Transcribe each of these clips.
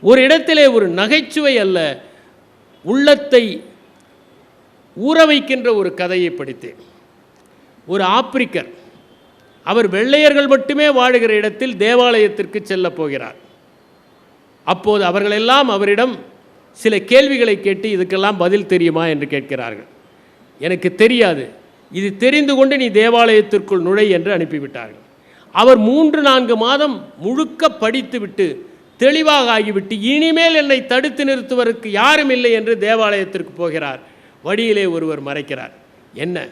ஒரு இடத்திலே ஒரு நகைச்சுவை அல்ல உள்ளத்தை ஊற வைக்கின்ற ஒரு கதையை படித்தேன். ஒரு ஆப்பிரிக்கர் அவர் வெள்ளையர்கள் மட்டுமே வாழுகிற இடத்தில் தேவாலயத்திற்கு செல்லப் போகிறார். அப்போது அவர்களெல்லாம் அவரிடம் சில கேள்விகளை கேட்டு இதுக்கெல்லாம் பதில் தெரியுமா என்று கேட்கிறார்கள். எனக்கு தெரியாது இது தெரிந்து கொண்டு நீ தேவாலயத்திற்குள் நுழை என்று அனுப்பிவிட்டார்கள். அவர் மூன்று நான்கு மாதம் முழுக்க படித்துவிட்டு தெளிவாக ஆகிவிட்டு இனிமேல் என்னை தடுத்து நிறுத்துவதற்கு யாரும் இல்லை என்று தேவாலயத்திற்கு போகிறார். வழியிலே ஒருவர் மறைக்கிறார். என்ன?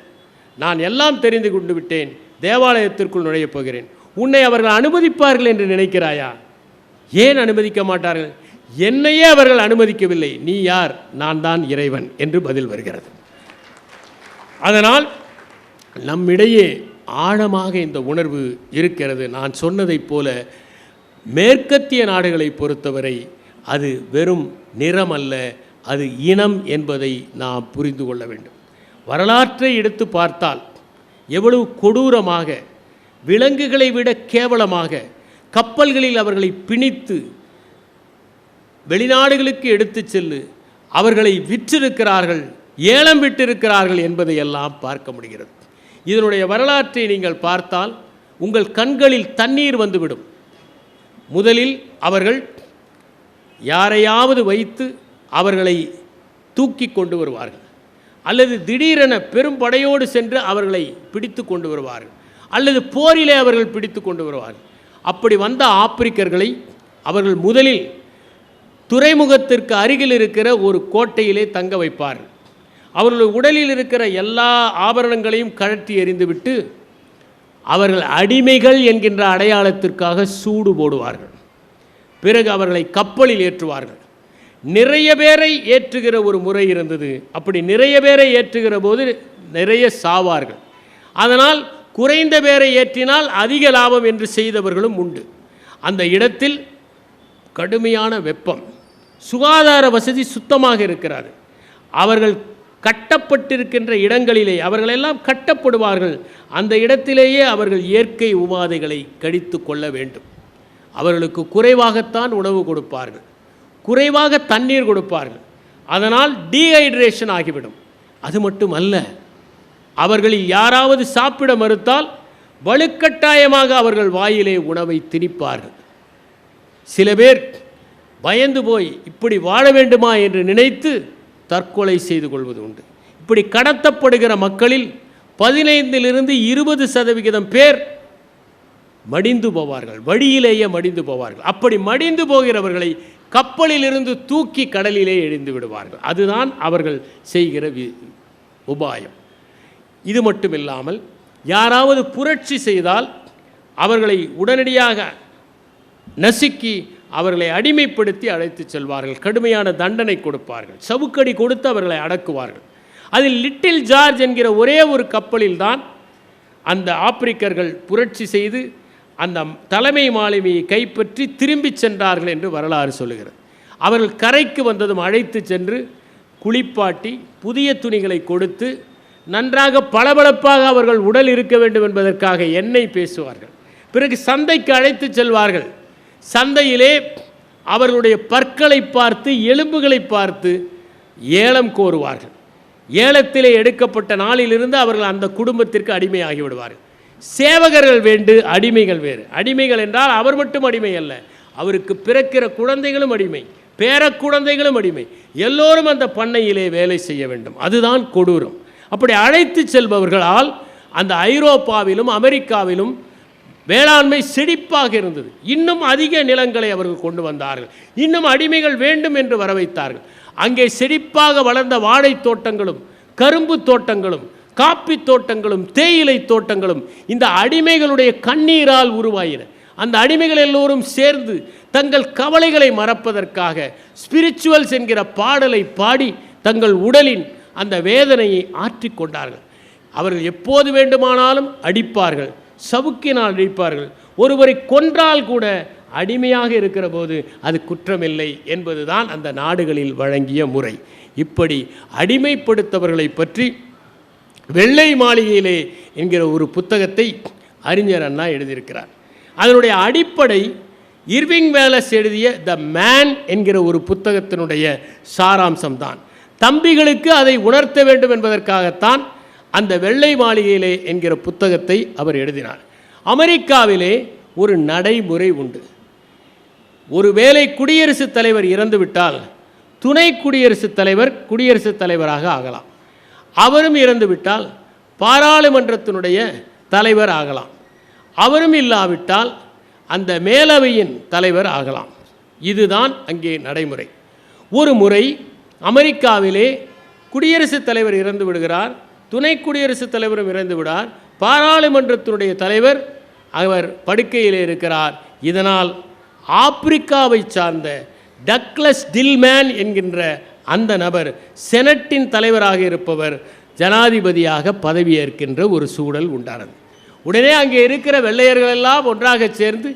நான் எல்லாம் தெரிந்து கொண்டு விட்டேன். தேவாலயத்திற்குள் நுழையப் போகிறேன். உன்னை அவர்கள் அனுமதிப்பார்கள் என்று நினைக்கிறாயா? ஏன் அனுமதிக்க மாட்டார்கள்? என்னையே அவர்கள் அனுமதிக்கவில்லை. நீ யார்? நான் தான் இறைவன் என்று பதில் வருகிறது. அதனால் நம்மிடையே ஆழமாக இந்த உணர்வு இருக்கிறது. நான் சொன்னதைப் போல மேற்கத்திய நாடுகளை பொறுத்தவரை அது வெறும் நிறம் அல்ல அது இனம் என்பதை நாம் புரிந்து கொள்ள வேண்டும். வரலாற்றை எடுத்து பார்த்தால் எவ்வளவு கொடூரமாக விலங்குகளை விட கேவலமாக கப்பல்களில் அவர்களை பிணித்து வெளிநாடுகளுக்கு எடுத்துச் செல்லு அவர்களை விற்றிருக்கிறார்கள் ஏலம் விட்டிருக்கிறார்கள் என்பதை எல்லாம் பார்க்க முடிகிறது. இதனுடைய வரலாற்றை நீங்கள் பார்த்தால் உங்கள் கண்களில் தண்ணீர் வந்துவிடும். முதலில் அவர்கள் யாரையாவது வைத்து அவர்களை தூக்கி கொண்டு வருவார்கள். அல்லது திடீரென பெரும் படையோடு சென்று அவர்களை பிடித்து கொண்டு வருவார்கள். அல்லது போரிலே அவர்கள் பிடித்து கொண்டு வருவார்கள். அப்படி வந்த ஆப்பிரிக்கர்களை அவர்கள் முதலில் துறைமுகத்திற்கு அருகில் இருக்கிற ஒரு கோட்டையிலே தங்க வைப்பார்கள். அவர்கள் உடலில் இருக்கிற எல்லா ஆபரணங்களையும் கழற்றி எறிந்துவிட்டு அவர்கள் அடிமைகள் என்கின்ற அடையாளத்திற்காக சூடு போடுவார்கள். பிறகு அவர்களை கப்பலில் ஏற்றுவார்கள். நிறைய பேரை ஏற்றுகிற ஒரு முறை இருந்தது. அப்படி நிறைய பேரை ஏற்றுகிற போது நிறைய சாவார்கள். அதனால் குறைந்த பேரை ஏற்றினால் அதிக லாபம் என்று செய்தவர்களும் உண்டு. அந்த இடத்தில் கடுமையான வெப்பம் சுகாதார வசதி சுத்தமாக இருக்கிறது அவர்கள் கட்டப்பட்டிருக்கின்ற இடங்களிலே அவர்களெல்லாம் கட்டப்படுவார்கள். அந்த இடத்திலேயே அவர்கள் இயற்கை உபாதைகளை கடித்து கொள்ள வேண்டும். அவர்களுக்கு குறைவாகத்தான் உணவு கொடுப்பார்கள். குறைவாக தண்ணீர் கொடுப்பார்கள். அதனால் டீஹைட்ரேஷன் ஆகிவிடும். அது மட்டுமல்ல அவர்களில் யாராவது சாப்பிட மறுத்தால் வலுக்கட்டாயமாக அவர்கள் வாயிலே உணவை திணிப்பார்கள். சில பேர் பயந்து போய் இப்படி வாழ வேண்டுமா? என்று நினைத்து தற்கொலை செய்து கொள்வது உண்டு. இப்படி கடத்தப்படுகிற மக்களில் பதினைந்திலிருந்து இருபது சதவிகிதம் பேர் மடிந்து போவார்கள். வழியிலேயே மடிந்து போவார்கள். அப்படி மடிந்து போகிறவர்களை கப்பலிலிருந்து தூக்கி கடலிலே எழுந்து விடுவார்கள். அதுதான் அவர்கள் செய்கிற வி உபாயம். இது மட்டுமில்லாமல் யாராவது புரட்சி செய்தால் அவர்களை உடனடியாக நசுக்கி அவர்களை அடிமைப்படுத்தி அழைத்துச் செல்வார்கள். கடுமையான தண்டனை கொடுப்பார்கள். சவுக்கடி கொடுத்து அவர்களை அடக்குவார்கள். அதில் லிட்டில் ஜார்ஜ் என்கிற ஒரே ஒரு கப்பலில்தான் அந்த ஆப்பிரிக்கர்கள் புரட்சி செய்து அந்த தலைமை மாலுமியை கைப்பற்றி திரும்பிச் சென்றார்கள் என்று வரலாறு சொல்லுகிறது. அவர்கள் கரைக்கு வந்ததும் அழைத்து சென்று குளிப்பாட்டி புதிய துணிகளை கொடுத்து நன்றாக பளபளப்பாக அவர்கள் உடல் இருக்க வேண்டும் என்பதற்காக எண்ணெய் பேசுவார்கள். பிறகு சந்தைக்கு அழைத்து செல்வார்கள். சந்தையிலே அவர்களுடைய பற்களை பார்த்து எலும்புகளை பார்த்து ஏலம் கோருவார்கள். ஏலத்திலே எடுக்கப்பட்ட நாளிலிருந்து அவர்கள் அந்த குடும்பத்திற்கு அடிமையாகி விடுவார்கள். சேவகர்கள் வேண்டு அடிமைகள் வேறு. அடிமைகள் என்றால் அவர் மட்டும் அடிமை அல்ல. அவருக்கு பிறக்கிற குழந்தைகளும் அடிமை பேர குழந்தைகளும் அடிமை. எல்லோரும் அந்த பண்ணையிலே வேலை செய்ய வேண்டும். அதுதான் கொடூரம். அப்படி அழைத்து செல்பவர்களால் அந்த ஐரோப்பாவிலும் அமெரிக்காவிலும் வேளாண்மை செழிப்பாக இருந்தது. இன்னும் அதிக நிலங்களை அவர்கள் கொண்டு வந்தார்கள். இன்னும் அடிமைகள் வேண்டும் என்று வர வைத்தார்கள் அங்கே செழிப்பாக வளர்ந்த வாழை தோட்டங்களும் கரும்பு தோட்டங்களும் காப்பி தோட்டங்களும் தேயிலை தோட்டங்களும் இந்த அடிமைகளுடைய கண்ணீரால் உருவாயின. அந்த அடிமைகள் எல்லோரும் சேர்ந்து தங்கள் கவலைகளை மறப்பதற்காக ஸ்பிரிச்சுவல்ஸ் என்கிற பாடலை பாடி தங்கள் உடலின் அந்த வேதனையை ஆற்றிக் கொண்டார்கள். அவர்கள் எப்போது வேண்டுமானாலும் அடிப்பார்கள். சவுக்கினால் இழிப்பார்கள் ஒருவரை கொன்றால் கூட அடிமையாக இருக்கிற போது அது குற்றமில்லை என்பதுதான் அந்த நாடுகளில் வழங்கிய முறை. இப்படி அடிமைப்படுத்தவர்களை பற்றி வெள்ளை மாளிகையிலே என்கிற ஒரு புத்தகத்தை அறிஞர் அண்ணா எழுதியிருக்கிறார். அதனுடைய அடிப்படை இர்விங் வேலஸ் எழுதிய த மேன் என்கிற ஒரு புத்தகத்தினுடைய சாராம்சம் தான் தம்பிகளுக்கு அதை உணர்த்த வேண்டும் என்பதற்காகத்தான் அந்த வெள்ளை மாளிகையிலே என்கிற புத்தகத்தை அவர் எழுதினார். அமெரிக்காவிலே ஒரு நடைமுறை உண்டு. ஒருவேளை குடியரசுத் தலைவர் இறந்துவிட்டால் துணை குடியரசுத் தலைவர் குடியரசுத் தலைவராக ஆகலாம். அவரும் இறந்துவிட்டால் பாராளுமன்றத்தினுடைய தலைவர் ஆகலாம். அவரும் இல்லாவிட்டால் அந்த மேலவையின் தலைவர் ஆகலாம். இதுதான் அங்கே நடைமுறை. ஒரு முறை அமெரிக்காவிலே குடியரசுத் தலைவர் இறந்து விடுகிறார். துணை குடியரசுத் தலைவரும் இறந்து விடார். பாராளுமன்றத்தினுடைய தலைவர் அவர் படுக்கையில் இருக்கிறார். இதனால் ஆப்பிரிக்காவை சார்ந்த டக்ளஸ் டில்மேன் என்கின்ற அந்த நபர் செனட்டின் தலைவராக இருப்பவர் ஜனாதிபதியாக பதவியேற்கின்ற ஒரு சூழல் உண்டானது. உடனே அங்கே இருக்கிற வெள்ளையர்கள் எல்லாம் ஒன்றாக சேர்ந்து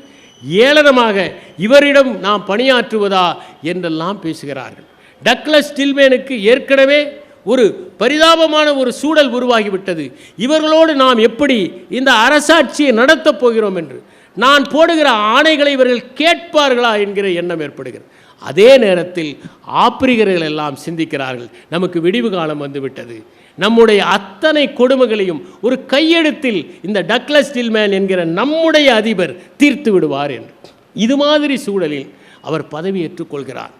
ஏளனமாக இவரிடம் நாம் பணியாற்றுவதா என்றெல்லாம் பேசுகிறார்கள். டக்ளஸ் டில்மேனுக்கு ஏற்கனவே ஒரு பரிதாபமான ஒரு சூழல் உருவாகிவிட்டது. இவர்களோடு நாம் எப்படி இந்த அரசாட்சியை நடத்தப் போகிறோம் என்று? நான் போடுகிற ஆணைகளை இவர்கள் கேட்பார்களா என்கிற எண்ணம் ஏற்படுகிறது. அதே நேரத்தில் ஆப்பிரிகர்கள் எல்லாம் சிந்திக்கிறார்கள். நமக்கு விடிவு காலம் வந்துவிட்டது. நம்முடைய அத்தனை கொடுமைகளையும் ஒரு கையெழுத்தில் இந்த டக்ளஸ் டில்மேன் என்கிற நம்முடைய அதிபர் தீர்த்து விடுவார் என்று. இது மாதிரி சூழலில் அவர் பதவியேற்றுக் கொள்கிறார்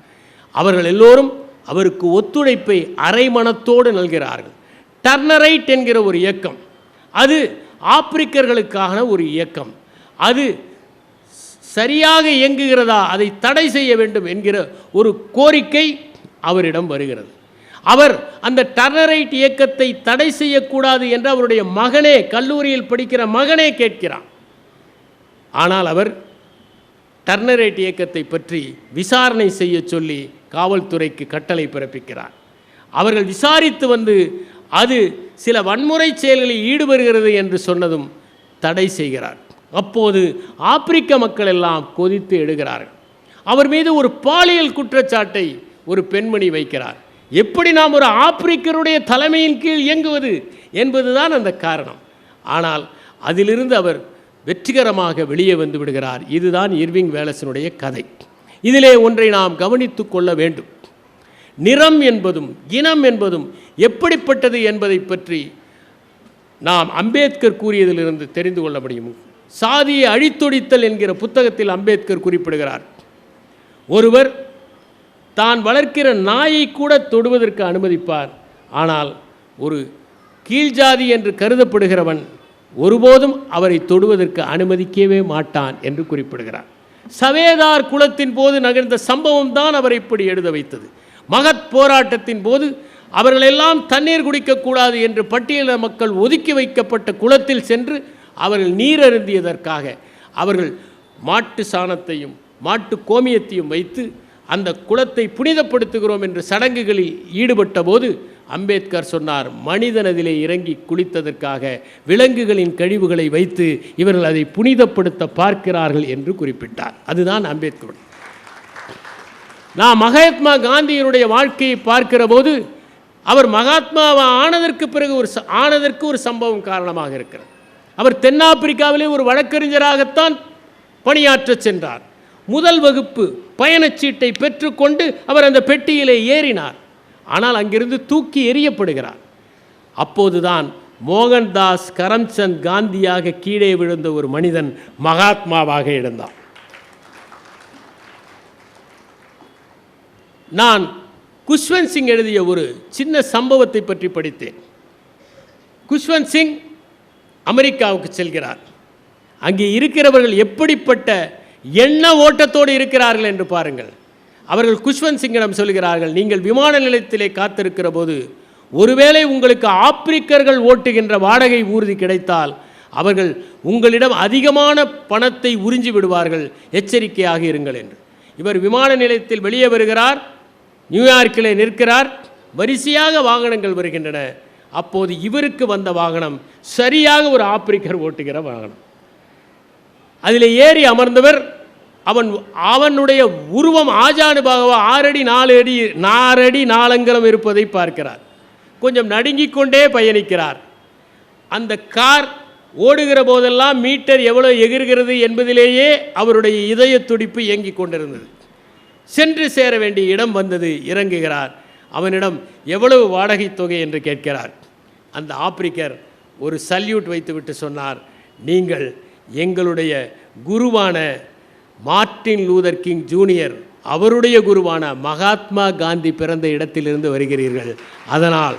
அவர்கள் எல்லோரும் அவருக்கு ஒத்துழைப்பை அரைமணத்தோடு நல்கிறார்கள். டர்னரைட் என்கிற ஒரு இயக்கம். அது ஆப்பிரிக்கர்களுக்கான ஒரு இயக்கம். அது சரியாக இயங்குகிறதா அதை தடை செய்ய வேண்டும் என்கிற ஒரு கோரிக்கை அவரிடம் வருகிறது. அவர் அந்த டர்னரைட் இயக்கத்தை தடை செய்யக்கூடாது என்று அவருடைய மகனே கல்லூரியில் படிக்கிற மகனே கேட்கிறான். ஆனால் அவர் டர்னரைட் இயக்கத்தை பற்றி விசாரணை செய்ய சொல்லி காவல்துறைக்கு கட்டளை பிறப்பிக்கிறார். அவர்கள் விசாரித்து வந்து அது சில வன்முறை செயல்களில் ஈடுபடுகிறது என்று சொன்னதும் தடை செய்கிறார். அப்போது ஆப்பிரிக்க மக்கள் எல்லாம் கொதித்து எடுகிறார்கள் அவர் மீது ஒரு பாலியல் குற்றச்சாட்டை ஒரு பெண்மணி வைக்கிறார். எப்படி நாம் ஒரு ஆப்பிரிக்கருடைய தலைமையின் கீழ் இயங்குவது என்பதுதான் அந்த காரணம். ஆனால் அதிலிருந்து அவர் வெற்றிகரமாக வெளியே வந்து விடுகிறார். இதுதான் இர்விங் வேலசனுடைய கதை. இதிலே ஒன்றை நாம் கவனித்து கொள்ள வேண்டும். நிறம் என்பதும் இனம் என்பதும் எப்படிப்பட்டது என்பதை பற்றி நாம் அம்பேத்கர் கூறியதிலிருந்து தெரிந்து கொள்ள முடியும். சாதியை அழித்தொடித்தல் என்கிற புத்தகத்தில் அம்பேத்கர் குறிப்பிடுகிறார். ஒருவர் தான் வளர்க்கிற நாயை கூட தொடுவதற்கு அனுமதிப்பார். ஆனால் ஒரு கீழ்ஜாதி என்று கருதப்படுகிறவன் ஒருபோதும் அவரை தொடுவதற்கு அனுமதிக்கவே மாட்டான் என்று குறிப்பிடுகிறார். சவேதார் குலத்தின் போது நகர்ந்த சம்பவம் தான் அவரை இப்படி எழுத வைத்தது. மகத் போராட்டத்தின் போது அவர்களெல்லாம் தண்ணீர் குடிக்கக்கூடாது என்று பட்டியல மக்கள் ஒதுக்கி வைக்கப்பட்ட குளத்தில் சென்று அவர்கள் நீர் அருந்தியதற்காக அவர்கள் மாட்டு சாணத்தையும் மாட்டு கோமியத்தையும் வைத்து அந்த குளத்தை புனிதப்படுத்துகிறோம் என்று சடங்குகளில் ஈடுபட்ட போது அம்பேத்கர் சொன்னார் மனிதனதிலே இறங்கி குளித்ததற்காக விலங்குகளின் கழிவுகளை வைத்து இவர்கள் அதை புனிதப்படுத்த பார்க்கிறார்கள் என்று குறிப்பிட்டார். அதுதான் அம்பேத்கர். நான் மகாத்மா காந்தியினுடைய வாழ்க்கையை பார்க்கிற போது அவர் மகாத்மாவை ஆனதற்கு பிறகு ஒரு ஆனதற்கு ஒரு சம்பவம் காரணமாக இருக்கிறது. அவர் தென்னாப்பிரிக்காவிலே ஒரு வழக்கறிஞராகத்தான் பணியாற்றச் சென்றார். முதல் வகுப்பு பயணச்சீட்டை பெற்றுக்கொண்டு அவர் அந்த பெட்டியிலே ஏறினார். ஆனால் அங்கிருந்து தூக்கி எறியப்படுகிறார். அப்போதுதான் மோகன்தாஸ் கரம்சந்த் காந்தியாக கீழே விழுந்த ஒரு மனிதன் மகாத்மாவாக எழுந்தான். நான் குஷ்வந்த் சிங் எழுதிய ஒரு சின்ன சம்பவத்தை பற்றி படித்தேன். குஷ்வந்த் சிங் அமெரிக்காவுக்கு செல்கிறார். அங்கே இருக்கிறவர்கள் எப்படிப்பட்ட எண்ண ஓட்டத்தோடு இருக்கிறார்கள் என்று பாருங்கள். அவர்கள் குஷ்வந்த் சிங்கிடம் சொல்கிறார்கள் நீங்கள் விமான நிலையத்திலே காத்திருக்கிற போது ஒருவேளை உங்களுக்கு ஆப்பிரிக்கர்கள் ஓட்டுகின்ற வாடகை ஊர்தி கிடைத்தால் அவர்கள் உங்களிடம் அதிகமான பணத்தை உறிஞ்சி விடுவார்கள். எச்சரிக்கையாக இருங்கள் என்று. இவர் விமான நிலையத்தில் வெளியே வருகிறார் நியூயார்க்கிலே நிற்கிறார் வரிசையாக வாகனங்கள் வருகின்றன. அப்போது இவருக்கு வந்த வாகனம் சரியாக ஒரு ஆப்பிரிக்கர் ஓட்டுகிற வாகனம். அதில் ஏறி அமர்ந்தவர் அவன் அவனுடைய உருவம் ஆஜானுபாகவா ஆறடி நாலு அடி நாலடி நாலங்கலம் இருப்பதை பார்க்கிறார். கொஞ்சம் நடுங்கிக் கொண்டே பயணிக்கிறார். அந்த கார் ஓடுகிற போதெல்லாம் மீட்டர் எவ்வளோ எகிர்கிறது என்பதிலேயே அவருடைய இதய துடிப்பு இயங்கிக் கொண்டிருந்தது. சென்று சேர வேண்டிய இடம் வந்தது இறங்குகிறார். அவனிடம் எவ்வளவு வாடகை தொகை? என்று கேட்கிறார். அந்த ஆப்பிரிக்கர் ஒரு சல்யூட் வைத்துவிட்டு சொன்னார் நீங்கள் எங்களுடைய குருவான மார்ட்டின் லூதர் கிங் ஜூனியர் அவருடைய குருவான மகாத்மா காந்தி பிறந்த இடத்திலிருந்து வருகிறீர்கள். அதனால்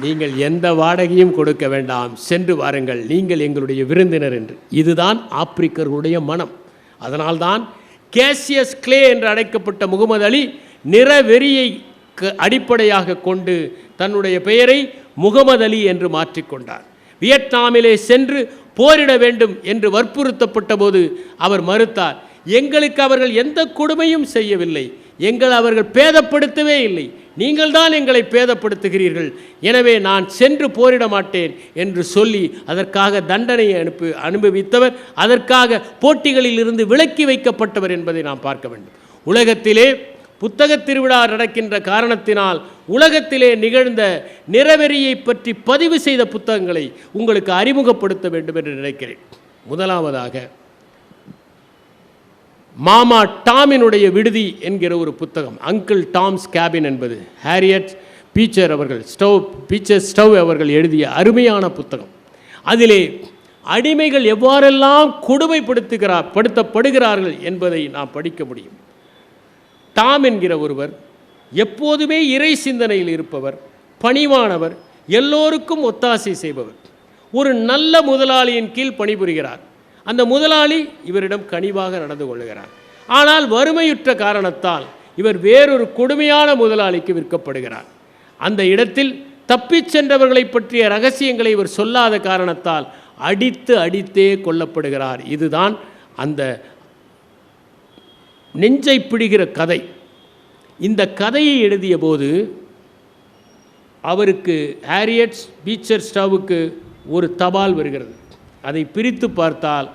நீங்கள் எந்த வாடகையும் கொடுக்க வேண்டாம். சென்று வாருங்கள். நீங்கள் எங்களுடைய விருந்தினர் என்று. இதுதான் ஆப்பிரிக்கர்களுடைய மனம். அதனால்தான் கேசியஸ் கிளே என்று அழைக்கப்பட்ட முகமது அலி நிறவெறியை க- அடிப்படையாக கொண்டு தன்னுடைய பெயரை முகமது அலி என்று மாற்றிக்கொண்டார். வியட்நாமிலே சென்று போரிட வேண்டும் என்று வற்புறுத்தப்பட்ட போது அவர் மறுத்தார் எங்களுக்கு அவர்கள் எந்த கொடுமையும் செய்யவில்லை. எங்கள் அவர்கள் பேதப்படுத்தவே இல்லை. நீங்கள் தான் எங்களை பேதப்படுத்துகிறீர்கள். எனவே நான் சென்று போரிட மாட்டேன் என்று சொல்லி அதற்காக தண்டனையை அனுப்பி அனுபவித்தவர் அதற்காக போட்டிகளில் இருந்து விலக்கி வைக்கப்பட்டவர் என்பதை நாம் பார்க்க வேண்டும். உலகத்திலே புத்தகத் திருவிழா நடக்கின்ற காரணத்தினால் உலகத்திலே நிகழ்ந்த நிறவெறியை பற்றி பதிவு செய்த புத்தகங்களை உங்களுக்கு அறிமுகப்படுத்த வேண்டும் என்று நினைக்கிறேன். முதலாவதாக மாமா டாமினுடைய விடுதி என்கிற ஒரு புத்தகம் அங்கிள் டாம்ஸ் கேபின் என்பது. ஹாரியட் பீச்சர் அவர்கள் ஸ்டவ் பீச்சர் ஸ்டவ் அவர்கள் எழுதிய அருமையான புத்தகம். அதிலே அடிமைகள் எவ்வாறெல்லாம் கொடுமைப்படுத்துகிறார் படுத்தப்படுகிறார்கள் என்பதை நாம் படிக்க முடியும். தாம் என்கிற ஒருவர் எப்போதுமே இறை சிந்தனையில் இருப்பவர் பணிவானவர் எல்லோருக்கும் ஒத்தாசை செய்பவர். ஒரு நல்ல முதலாளியின் கீழ் பணிபுரிகிறார். அந்த முதலாளி இவரிடம் கனிவாக நடந்து கொள்கிறார் ஆனால் வறுமையுற்ற காரணத்தால் இவர் வேறொரு கொடுமையான முதலாளிக்கு விற்கப்படுகிறார். அந்த இடத்தில் தப்பிச் சென்றவர்களை பற்றிய ரகசியங்களை இவர் சொல்லாத காரணத்தால் அடித்து அடித்தே கொல்லப்படுகிறார். இதுதான் அந்த நெஞ்சை பிடிகிற கதை. இந்த கதையை எழுதிய போது அவருக்கு ஹேரியட்ஸ் பீச்சர் ஸ்டவுக்கு ஒரு தபால் வருகிறது. அதை பிரித்து பார்த்தால்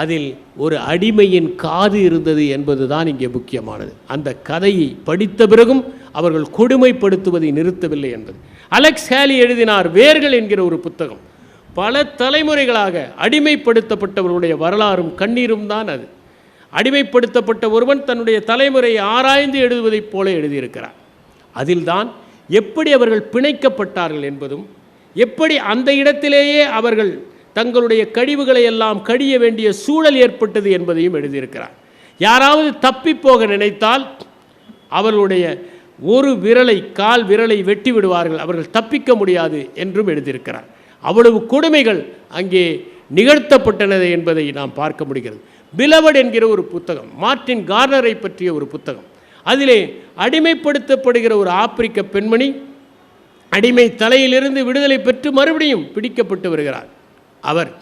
அதில் ஒரு அடிமையின் காது இருந்தது என்பதுதான் இங்கே முக்கியமானது. அந்த கதையை படித்த பிறகும் அவர்கள் கொடுமைப்படுத்துவதை நிறுத்தவில்லை என்பது. அலெக்ஸ் ஹேலி எழுதினார் வேர்கள் என்கிற ஒரு புத்தகம். பல தலைமுறைகளாக அடிமைப்படுத்தப்பட்டவர்களுடைய வரலாறும் கண்ணீரும் தான் அது. அடிமைப்படுத்தப்பட்ட ஒருவன் தன்னுடைய தலைமுறையை ஆராய்ந்து எழுதுவதைப் போல எழுதியிருக்கிறார். அதில்தான் எப்படி அவர்கள் பிணைக்கப்பட்டார்கள் என்பதும் எப்படி அந்த இடத்திலேயே அவர்கள் தங்களுடைய கழிவுகளை எல்லாம் கடிய வேண்டிய சூழல் ஏற்பட்டது என்பதையும் எழுதியிருக்கிறார். யாராவது தப்பிப்போக நினைத்தால் அவர்களுடைய ஒரு விரலை கால் விரலை வெட்டி விடுவார்கள். அவர்கள் தப்பிக்க முடியாது என்றும் எழுதியிருக்கிறார். அவ்வளவு கொடுமைகள் அங்கே நிகழ்த்தப்பட்டன என்பதை நாம் பார்க்க முடிகிறது. பிலவட் என்கிற ஒரு புத்தகம் மார்ட்டின் கார்னரை பற்றிய ஒரு புத்தகம். அதிலே அடிமைப்படுத்தப்படுகிற ஒரு ஆப்பிரிக்க பெண்மணி அடிமை தலையிலிருந்து விடுதலை பெற்று மறுபடியும் பிடிக்கப்பட்டு வருகிறார். அவர்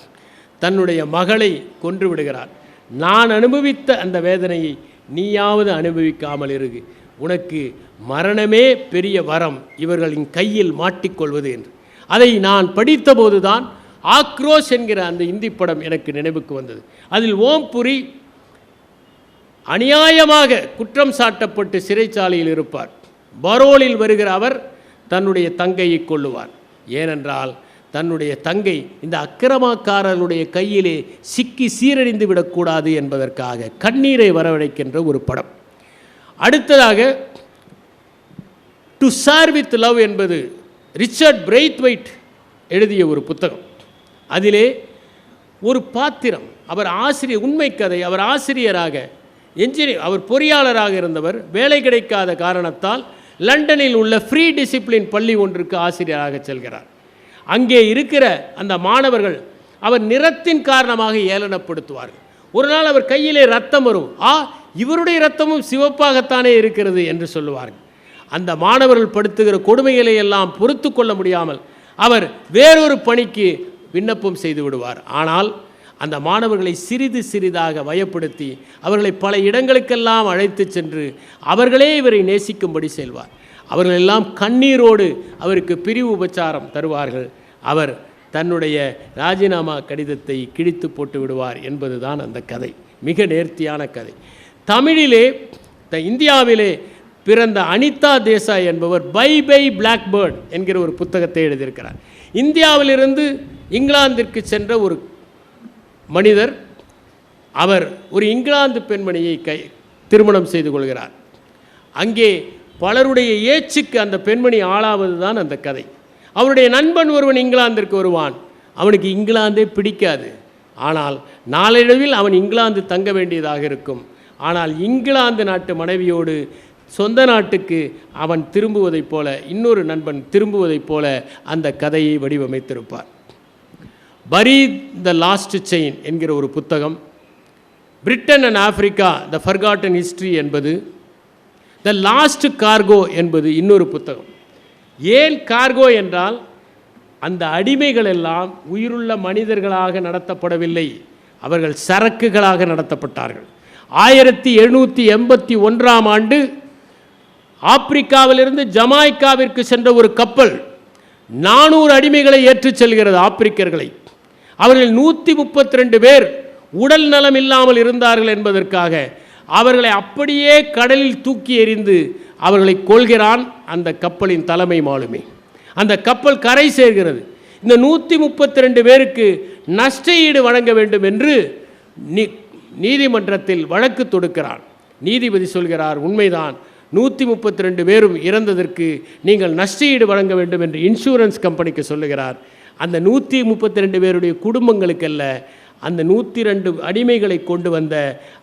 தன்னுடைய மகளை கொன்று விடுகிறார். நான் அனுபவித்த அந்த வேதனையை நீயாவது அனுபவிக்காமல் இருக்கு. உனக்கு மரணமே பெரிய வரம் இவர்களின் கையில் மாட்டிக்கொள்வது என்று. அதை நான் படித்தபோதுதான் ஆக்ரோஷ் என்கிற அந்த இந்தி படம் எனக்கு நினைவுக்கு வந்தது. அதில் ஓம்புரி அநியாயமாக குற்றம் சாட்டப்பட்டு சிறைச்சாலையில் இருப்பார். பரோலில் வருகிற அவர் தன்னுடைய தங்கையை கொள்ளுவார் ஏனென்றால் தன்னுடைய தங்கை இந்த அக்கிரமக்காரர்களுடைய கையிலே சிக்கி சீரழிந்து விடக்கூடாது என்பதற்காக கண்ணீரை வரவழைக்கின்ற ஒரு படம். அடுத்ததாக டு சார் வித் லவ் என்பது ரிச்சர்ட் பிரெய்த்வைட் எழுதிய ஒரு புத்தகம். அதிலே ஒரு பாத்திரம். அவர் ஆசிரியர் உண்மை கதை. அவர் ஆசிரியராக என்ஜினியர் அவர் பொறியாளராக இருந்தவர். வேலை கிடைக்காத காரணத்தால் லண்டனில் உள்ள ஃப்ரீ டிசிப்ளின் பள்ளி ஒன்றுக்கு ஆசிரியராக செல்கிறார். அங்கே இருக்கிற அந்த மாணவர்கள் அவர் நிறத்தின் காரணமாக ஏளனப்படுத்துவார்கள். ஒரு நாள் அவர் கையிலே ரத்தம் வரும். ஆ இவருடைய ரத்தமும் சிவப்பாகத்தானே இருக்கிறது என்று சொல்லுவார்கள். அந்த மாணவர்கள் படுத்துகிற கொடுமைகளை எல்லாம் பொறுத்து கொள்ள முடியாமல் அவர் வேறொரு பணிக்கு விண்ணப்பம் செய்து விடுவார். ஆனால் அந்த மாணவர்களை சிறிது சிறிதாக வயப்படுத்தி அவர்களை பல இடங்களுக்கெல்லாம் அழைத்து சென்று அவர்களே இவரை நேசிக்கும்படி செல்வார் அவர்கள் எல்லாம் கண்ணீரோடு அவருக்கு பிரிவு உபச்சாரம் தருவார்கள். அவர் தன்னுடைய ராஜினாமா கடிதத்தை கிழித்து போட்டு விடுவார் என்பதுதான் அந்த கதை. மிக நேர்த்தியான கதை. தமிழிலே த இந்தியாவிலே பிறந்த அனிதா தேசாய் என்பவர் பை பை பிளாக்பேர்ட் என்கிற ஒரு புத்தகத்தை எழுதியிருக்கிறார். இந்தியாவிலிருந்து இங்கிலாந்திற்கு சென்ற ஒரு மனிதர் அவர் ஒரு இங்கிலாந்து பெண்மணியை கை திருமணம் செய்து கொள்கிறார். அங்கே பலருடைய ஏச்சுக்கு அந்த பெண்மணி ஆளாவது தான் அந்த கதை. அவருடைய நண்பன் ஒருவன் இங்கிலாந்திற்கு வருவான். அவனுக்கு இங்கிலாந்தே பிடிக்காது. ஆனால் நாளடைவில் அவன் இங்கிலாந்து தங்க வேண்டியதாக இருக்கும். ஆனால் இங்கிலாந்து நாட்டு மனைவியோடு சொந்த நாட்டுக்கு அவன் திரும்புவதைப் போல இன்னொரு நண்பன் திரும்புவதைப் போல அந்த கதையை வடிவமைத்திருப்பார். பரி த லாஸ்ட் செயின் என்கிற ஒரு புத்தகம். Britain and Africa the forgotten history என்பது த லாஸ்ட் கார்கோ என்பது இன்னொரு புத்தகம். ஏன் கார்கோ என்றால் அந்த அடிமைகள் எல்லாம் உயிருள்ள மனிதர்களாக நடத்தப்படவில்லை. அவர்கள் சரக்குகளாக நடத்தப்பட்டார்கள். ஆயிரத்தி எழுநூற்றி எண்பத்தி ஒன்றாம் ஆண்டு ஆப்பிரிக்காவிலிருந்து ஜமாய்க்காவிற்கு சென்ற ஒரு கப்பல் நானூறு அடிமைகளை ஏற்றுச் செல்கிறது ஆப்பிரிக்கர்களை. அவர்கள் நூற்றி முப்பத்தி ரெண்டு பேர் உடல் நலம் இல்லாமல் இருந்தார்கள் என்பதற்காக அவர்களை அப்படியே கடலில் தூக்கி எறிந்து அவர்களை கொள்கிறான் அந்த கப்பலின் தலைமை மாலுமி. அந்த கப்பல் கரை சேர்கிறது. இந்த நூற்றி முப்பத்தி ரெண்டு பேருக்கு நஷ்ட ஈடு வழங்க வேண்டும் என்று நீ நீதிமன்றத்தில் வழக்கு தொடுக்கிறான். நீதிபதி சொல்கிறார் உண்மைதான் நூற்றி முப்பத்தி ரெண்டு பேரும் இறந்ததற்கு நீங்கள் நஷ்ட ஈடு வழங்க வேண்டும் என்று இன்சூரன்ஸ் கம்பெனிக்கு சொல்லுகிறார். அந்த நூற்றி முப்பத்தி ரெண்டு பேருடைய குடும்பங்களுக்கல்ல அந்த நூற்றி ரெண்டு அடிமைகளை கொண்டு வந்த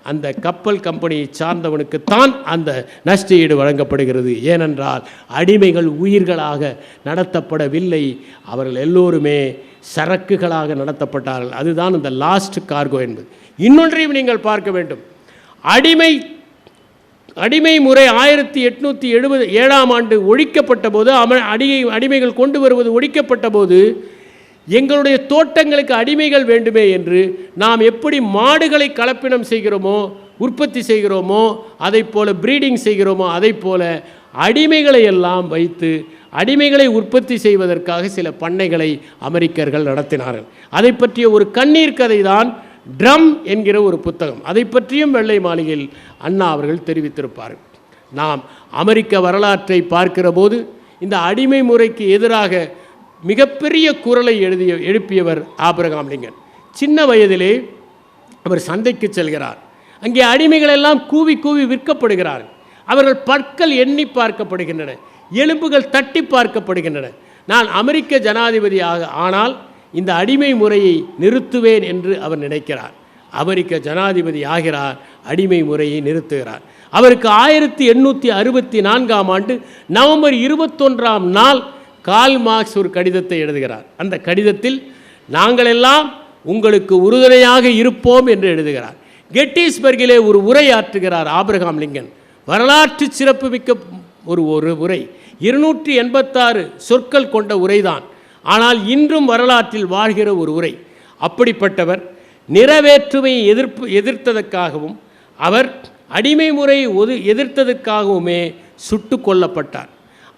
அந்த கப்பல் கம்பெனியை சார்ந்தவனுக்குத்தான் அந்த நஷ்டஈடு வழங்கப்படுகிறது. ஏனென்றால் அடிமைகள் உயிர்களாக நடத்தப்படவில்லை. அவர்கள் எல்லோருமே சரக்குகளாக நடத்தப்பட்டார்கள். அதுதான் அந்த லாஸ்ட் கார்கோ என்பது. இன்னொன்றையும் நீங்கள் பார்க்க வேண்டும். அடிமை அடிமை முறை ஆயிரத்தி எட்நூற்றி எழுபது ஏழாம் ஆண்டு ஒழிக்கப்பட்ட போது அம அடியை அடிமைகள் கொண்டு வருவது ஒழிக்கப்பட்ட போது எங்களுடைய தோட்டங்களுக்கு அடிமைகள் வேண்டுமே என்று நாம் எப்படி மாடுகளை கலப்பினம் செய்கிறோமோ உற்பத்தி செய்கிறோமோ அதை போல ப்ரீடிங் செய்கிறோமோ அதை போல அடிமைகளை எல்லாம் வைத்து அடிமைகளை உற்பத்தி செய்வதற்காக சில பண்ணைகளை அமெரிக்கர்கள் நடத்தினார்கள். அதை பற்றிய ஒரு கண்ணீர் கதை தான் ட்ரம் என்கிற ஒரு புத்தகம். அதை பற்றியும் வெள்ளை மாளிகையில் அண்ணா அவர்கள் தெரிவித்திருப்பார்கள். நாம் அமெரிக்க வரலாற்றை பார்க்கிற போது இந்த அடிமை முறைக்கு எதிராக மிகப்பெரிய குரலை எழுதிய எழுப்பியவர் ஆபிரகாம் லிங்கன். சின்ன வயதிலே அவர் சந்தைக்கு செல்கிறார். அங்கே அடிமைகள் எல்லாம் கூவி கூவி விற்கப்படுகிறார்கள் அவர்கள் பற்கள் எண்ணி பார்க்கப்படுகின்றன. எலும்புகள் தட்டி பார்க்கப்படுகின்றன. நான் அமெரிக்க ஜனாதிபதியாக ஆனால் இந்த அடிமை முறையை நிறுத்துவேன் என்று அவர் நினைக்கிறார். அமெரிக்க ஜனாதிபதி ஆகிறார் அடிமை முறையை நிறுத்துகிறார். அவருக்கு ஆயிரத்தி எண்ணூற்றி அறுபத்தி நான்காம் ஆண்டு நவம்பர் இருபத்தொன்றாம் நாள் கால் மார்க்ஸ் ஒரு கடிதத்தை எழுதுகிறார். அந்த கடிதத்தில் நாங்கள் எல்லாம் உங்களுக்கு உறுதுணையாக இருப்போம் என்று எழுதுகிறார். கெட்டிஸ்பர்கிலே ஒரு உரை ஆற்றுகிறார் ஆபிரகாம் லிங்கன். வரலாற்று சிறப்புமிக்க ஒரு ஒரு உரை. இருநூற்றி எண்பத்தாறு சொற்கள் கொண்ட உரைதான். ஆனால் இன்றும் வரலாற்றில் வாழ்கிற ஒரு உரை. அப்படிப்பட்டவர் நிறைவேற்றுமையை எதிர்ப்பு எதிர்த்ததற்காகவும் அவர் அடிமை முறையை ஒது எதிர்த்ததற்காகவுமே சுட்டு கொல்லப்பட்டார்.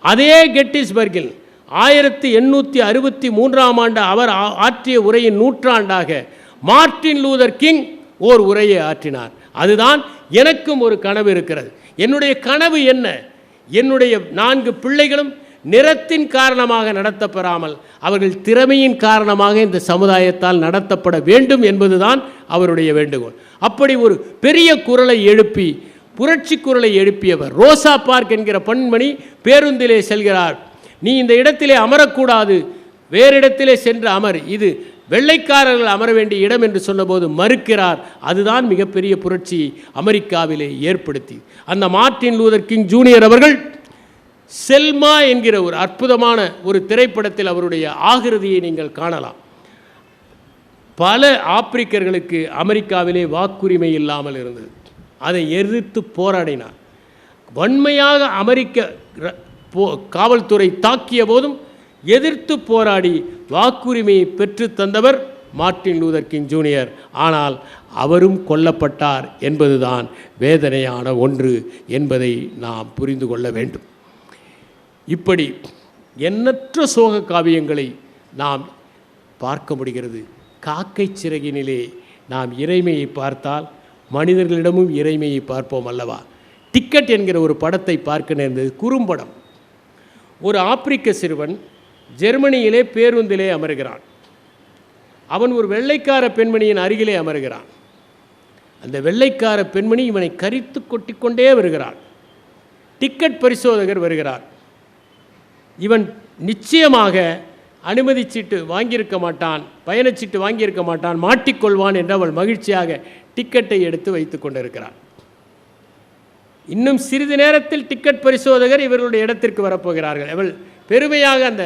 அதே கெட்டிஸ்பர்கில் ஆயிரத்தி எண்ணூற்றி அறுபத்தி மூன்றாம் ஆண்டு அவர் ஆ- ஆற்றிய உரையின் நூற்றாண்டாக மார்ட்டின் லூதர் கிங் ஓர் உரையை ஆற்றினார். அதுதான் எனக்கும் ஒரு கனவு இருக்கிறது. என்னுடைய கனவு என்ன? என்னுடைய நான்கு பிள்ளைகளும் நிறத்தின் காரணமாக நடத்தப்பெறாமல் அவர்கள் திறமையின் காரணமாக இந்த சமுதாயத்தால் நடத்தப்பட வேண்டும் என்பதுதான் அவருடைய வேண்டுகோள். அப்படி ஒரு பெரிய குரலை எழுப்பி புரட்சி குரலை எழுப்பியவர் ரோசா பார்க் என்கிற பெண்மணி பேருந்திலே செல்கிறார். நீ இந்த இடத்திலே அமரக்கூடாது. வேறு இடத்திலே சென்று அமர். இது வெள்ளைக்காரர்கள் அமர வேண்டிய இடம் என்று சொன்னபோது மறுக்கிறார். அதுதான் மிகப்பெரிய புரட்சி அமெரிக்காவிலே ஏற்படுத்தி. அந்த மார்ட்டின் லூதர் கிங் ஜூனியர் அவர்கள் செல்மா என்கிற ஒரு அற்புதமான ஒரு திரைப்படத்தில் அவருடைய ஆகிருதியை நீங்கள் காணலாம். பல ஆப்பிரிக்கர்களுக்கு அமெரிக்காவிலே வாக்குரிமை இல்லாமல் இருந்தது. அதை எதிர்த்து போராடினார். வன்மையாக அமெரிக்க போ- காவல்துறை தாக்கிய போதும் எதிர்த்து போராடி வாக்குரிமையை பெற்று தந்தவர் மார்ட்டின் லூதர் கிங் ஜூனியர். ஆனால் அவரும் கொல்லப்பட்டார் என்பதுதான் வேதனையான ஒன்று என்பதை நாம் புரிந்து கொள்ள வேண்டும். இப்படி எண்ணற்ற சோக காவியங்களை நாம் பார்க்க முடிகிறது. காக்கை சிறகினிலே நாம் இறைமையை பார்த்தால் மனிதர்களிடமும் இறைமையை பார்ப்போம் அல்லவா? டிக்கெட் என்கிற ஒரு படத்தை பார்க்க நேர்ந்தது குறும்படம். ஒரு ஆப்பிரிக்க சிறுவன் ஜெர்மனியிலே பேருந்திலே அமர்கிறான். அவன் ஒரு வெள்ளைக்கார பெண்மணியின் அருகிலே அமர்கிறான். அந்த வெள்ளைக்கார பெண்மணி இவனை கரித்து கொட்டிக்கொண்டே வருகிறாள். டிக்கெட் பரிசோதகர் வருகிறார். இவன் நிச்சயமாக அனுமதி சீட்டு வாங்கியிருக்க மாட்டான் பயணச்சீட்டு வாங்கியிருக்க மாட்டான் மாட்டிக்கொள்வான் என்று அவள் மகிழ்ச்சியாக டிக்கெட்டை எடுத்து வைத்து கொண்டிருக்கிறான் இன்னும் சிறிது நேரத்தில் டிக்கெட் பரிசோதகர் இவர்களுடைய இடத்திற்கு வரப்போகிறார்கள். அவள் பெருமையாக அந்த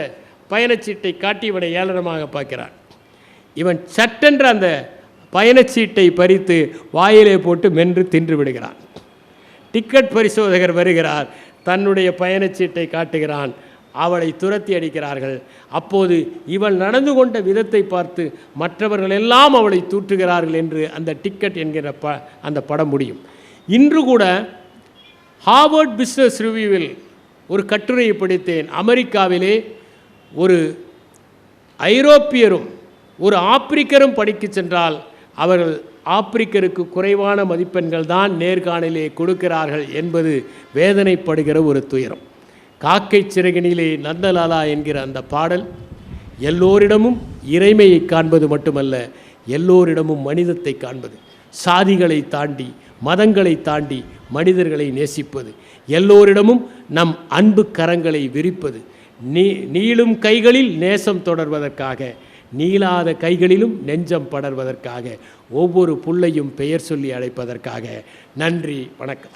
பயணச்சீட்டை காட்டி இவனை ஏளனமாக பார்க்கிறான் இவன் சட்டென்று அந்த பயணச்சீட்டை பறித்து வாயிலே போட்டு மென்று தின்று விடுகிறான். டிக்கெட் பரிசோதகர் வருகிறார். தன்னுடைய பயணச்சீட்டை காட்டுகிறான். அவளை துரத்தி அடிக்கிறார்கள். அப்போது இவள் நடந்து கொண்ட விதத்தை பார்த்து மற்றவர்கள் எல்லாம் அவளை தூற்றுகிறார்கள் என்று அந்த டிக்கெட் என்கிற ப அந்த படம் முடியும். இன்று கூட ஹார்வர்ட் பிஸ்னஸ் ரிவ்யூவில் ஒரு கட்டுரையை படித்தேன். அமெரிக்காவிலே ஒரு ஐரோப்பியரும் ஒரு ஆப்பிரிக்கரும் படிக்க சென்றால் அவர்கள் ஆப்பிரிக்கருக்கு குறைவான மதிப்பெண்கள் தான் நேர்காணலே கொடுக்கிறார்கள் என்பது வேதனைப்படுகிற ஒரு துயரம். காக்கை சிறகினிலே நந்தலாலா என்கிற அந்த பாடல் எல்லோரிடமும் இறைமையை காண்பது மட்டுமல்ல எல்லோரிடமும் மனிதத்தை காண்பது. சாதிகளை தாண்டி மதங்களை தாண்டி மனிதர்களை நேசிப்பது. எல்லோரிடமும் நம் அன்பு கரங்களை விரிப்பது. நீ நீளும் கைகளில் நேசம் தொடர்வதற்காக நீளாத கைகளிலும் நெஞ்சம் படர்வதற்காக ஒவ்வொரு புள்ளையும் பெயர் சொல்லி அழைப்பதற்காக. நன்றி வணக்கம்.